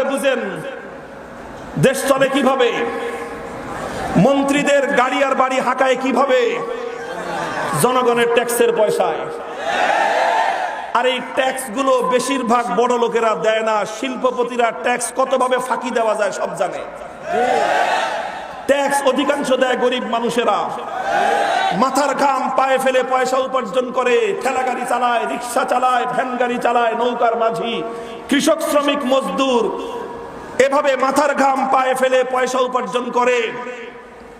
করে বুঝেন, দেশ চলে কীভাবে? মন্ত্রীদের গাড়ি আর বাড়ি হাঁকায় কীভাবে? জনগণের ট্যাক্সের পয়সায়। আর এই ট্যাক্সগুলো বেশিরভাগ বড় লোকেরা দেয় না, শিল্পপতিরা ট্যাক্স কতভাবে ফাঁকি দেওয়া যায় সব জানে। ট্যাক্স অধিকাংশ দেয় গরিব মানুষেরা। মাথার ঘাম পায়ে ফেলে পয়সা উপার্জন করে ঠেলা গাড়ি চালায়, রিক্সা চালায়, ভ্যান গাড়ি চালায়, নৌকার মাঝি, কৃষক, শ্রমিক, মজদুর। এভাবে মাথার ঘাম পায়ে ফেলে পয়সা উপার্জন করে।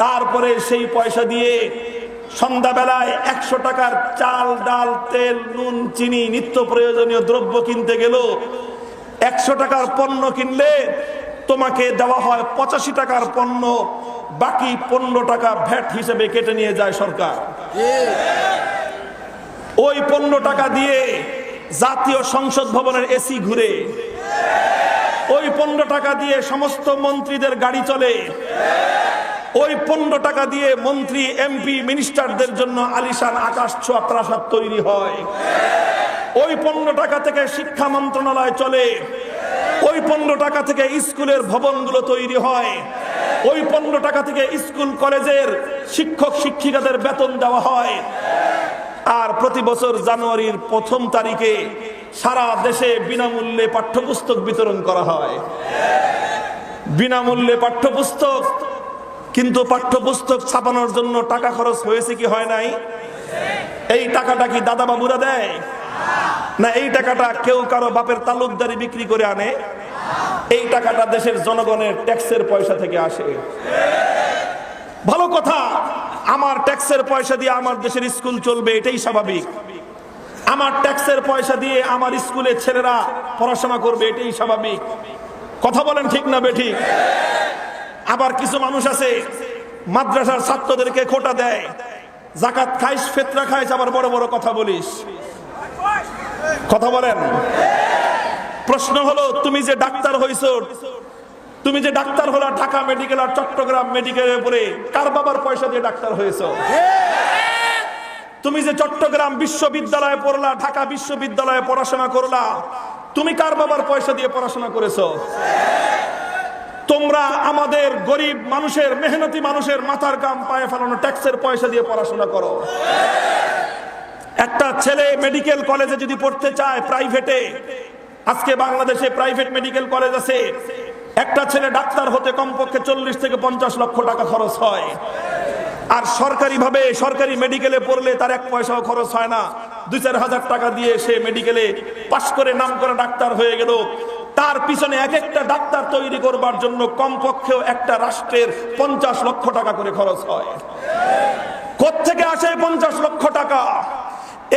তারপরে সেই পয়সা দিয়ে সন্ধ্যাবেলায় একশো টাকার চাল, ডাল, তেল, নুন, চিনি, নিত্য প্রয়োজনীয় দ্রব্য কিনতে গেল। একশো টাকার পণ্য কিনলে তোমাকে দেওয়া হয় পঁচাশি টাকার পণ্য। বাকি পনেরো টাকা ভ্যাট হিসেবে কেটে নিয়ে যায় সরকার। ওই পনেরো টাকা দিয়ে জাতীয় সংসদ ভবনের এসি ঘুরে। ওই পনেরো টাকা দিয়ে সমস্ত মন্ত্রীদের গাড়ি চলে। ওই পনেরো টাকা দিয়ে মন্ত্রী এমপি মিনিস্টারদের জন্য আলিশান আকাশ ছোঁয়া প্রাসাদ তৈরি হয়। ওই পনেরো টাকা থেকে শিক্ষা মন্ত্রণালয় চলে। ওই পনেরো টাকা থেকে স্কুলের ভবনগুলো তৈরি হয়। ওই পনেরো টাকা থেকে স্কুল, কলেজের শিক্ষক, শিক্ষিকাদের বেতন দেওয়া হয়। আর প্রতি বছর জানুয়ারির প্রথম তারিখে সারা দেশে বিনামূল্যে পাঠ্যপুস্তক বিতরণ করা হয়। বিনামূল্যে পাঠ্যপুস্তক, কিন্তু পাঠ্যপুস্তক ছাপানোর জন্য টাকা খরচ হয়েছে কি হয় নাই? এই টাকাটা কি দাদা বাবুরা দেয়? না, এই টাকাটা কেউ কারও বাপের তালুকদারি বিক্রি করে আনে। এই টাকাটা দেশের জনগণের ট্যাক্সের পয়সা থেকে আসে। ভালো কথা, আমার ট্যাক্সের পয়সা দিয়ে আমার দেশের স্কুল চলবে, এটাই স্বাভাবিক। আমার ট্যাক্সের পয়সা দিয়ে আমার স্কুলের ছেলেরা পড়াশোনা করবে, এটাই স্বাভাবিক। কথা বলেন ঠিক না বেঠিক আবার কিছু মানুষ আছে, মাদ্রাসার ছাত্রদেরকে খোটা দেয়। জাকাত খাইস, ফেতরা খাইস, আবার বড় বড় কথা বলিস। কথা বলেন। প্রশ্ন হলো, তুমি যে ডাক্তার হইছ, তুমি যে ডাক্তার হলো ঢাকা মেডিকেল আর চট্টগ্রাম মেডিকেলের উপরে, কার বাবার পয়সা দিয়ে ডাক্তার হয়েছ? তুমি যে চট্টগ্রাম বিশ্ববিদ্যালয়ে পড়লা, ঢাকা বিশ্ববিদ্যালয়ে পড়াশোনা করলা, তুমি কার বাবার পয়সা দিয়ে পড়াশোনা করেছ? তোমরা আমাদের গরিব মানুষের, মেহনতি মানুষের মাথার গাম পায়ে ফেলানো ট্যাক্সের পয়সা দিয়ে পড়াশোনা করো। একটা ছেলে মেডিকেল কলেজে যদি পড়তে চায় প্রাইভেটে আজকে বাংলাদেশে প্রাইভেট মেডিকেল কলেজ আছে, একটা ছেলে ডাক্তার হতে কমপক্ষে চল্লিশ থেকে পঞ্চাশ লক্ষ টাকা খরচ হয়। আর সরকারি ভাবে সরকারি মেডিকেলে পড়লে তার এক পয়সাও খরচ হয় না। দুই চার হাজার টাকা দিয়ে সে মেডিকেলে পাশ করে নাম করা ডাক্তার হয়ে গেল। তার পিছনে এক একটা ডাক্তার তৈরি করবার জন্য কমপক্ষেও একটা রাষ্ট্রের পঞ্চাশ লক্ষ টাকা করে খরচ হয়। কোথেকে আসে পঞ্চাশ লক্ষ টাকা?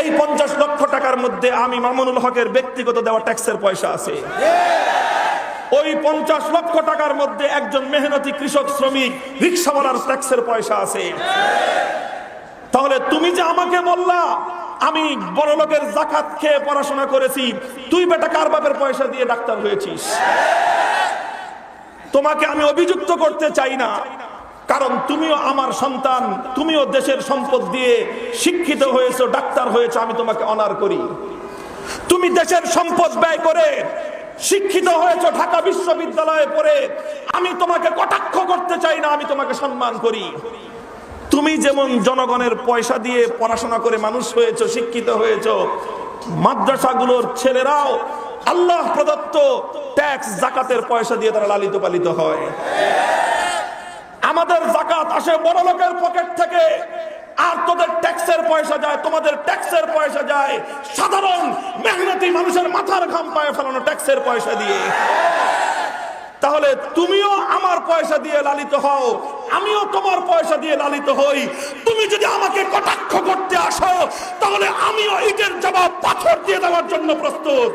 এই পঞ্চাশ লক্ষ টাকার মধ্যে আমি মামুনুল হকের ব্যক্তিগত দেওয়া ট্যাক্সের পয়সা আছে। ওই পঞ্চাশ লক্ষ টাকার মধ্যে একজন মেহনতি কৃষক, শ্রমিক, রিক্সাওয়ালার ট্যাক্সের পয়সা আছে। তাহলে তুমি যে আমাকে বললা, আমি বড় লোকের জাকাত খেয়ে পড়াশোনা করেছি, তুই বেটা কার বাপের পয়সা দিয়ে ডাক্তার হয়েছিস? তোমাকে আমি অভিযুক্ত করতে চাই না। কারণ তুমিও আমার সন্তান, তুমিও দেশের সম্পদ দিয়ে শিক্ষিত হয়েছো, ডাক্তার হয়েছো, আমি তোমাকে অনার করি। তুমি দেশের সম্পদ ব্যয় করে শিক্ষিত হয়েছো, ঢাকা বিশ্ববিদ্যালয়ে পড়ে, আমি তোমাকে কটাক্ষ করতে চাই না, আমি তোমাকে সম্মান করি। তুমি যেমন জনগণের পয়সা দিয়ে পড়াশোনা করে মানুষ হয়েছো, শিক্ষিত হয়েছো, মাদ্রাসাগুলোর ছেলেরাও আল্লাহ প্রদত্ত ট্যাক্স জাকাতের পয়সা দিয়ে তারা লালিত পালিত হয়। আমাদের জাকাত আসে বড় লোকের পকেট থেকে। আর তোদের ট্যাক্সের পয়সা যায়, তোমাদের ট্যাক্সের পয়সা যায়। সাধারণ মেহনতি মানুষের মাথার ঘাম পায়ে ফেলানো ট্যাক্সের পয়সা দিয়ে। তাহলে তুমিও আমার পয়সা দিয়ে লালিত হও, আমিও তোমার পয়সা দিয়ে লালিত হই। তুমি যদি আমাকে কটাক্ষ করতে আসো, তাহলে আমিও ইটের জবাব পাথর দিয়ে দেওয়ার জন্য প্রস্তুত।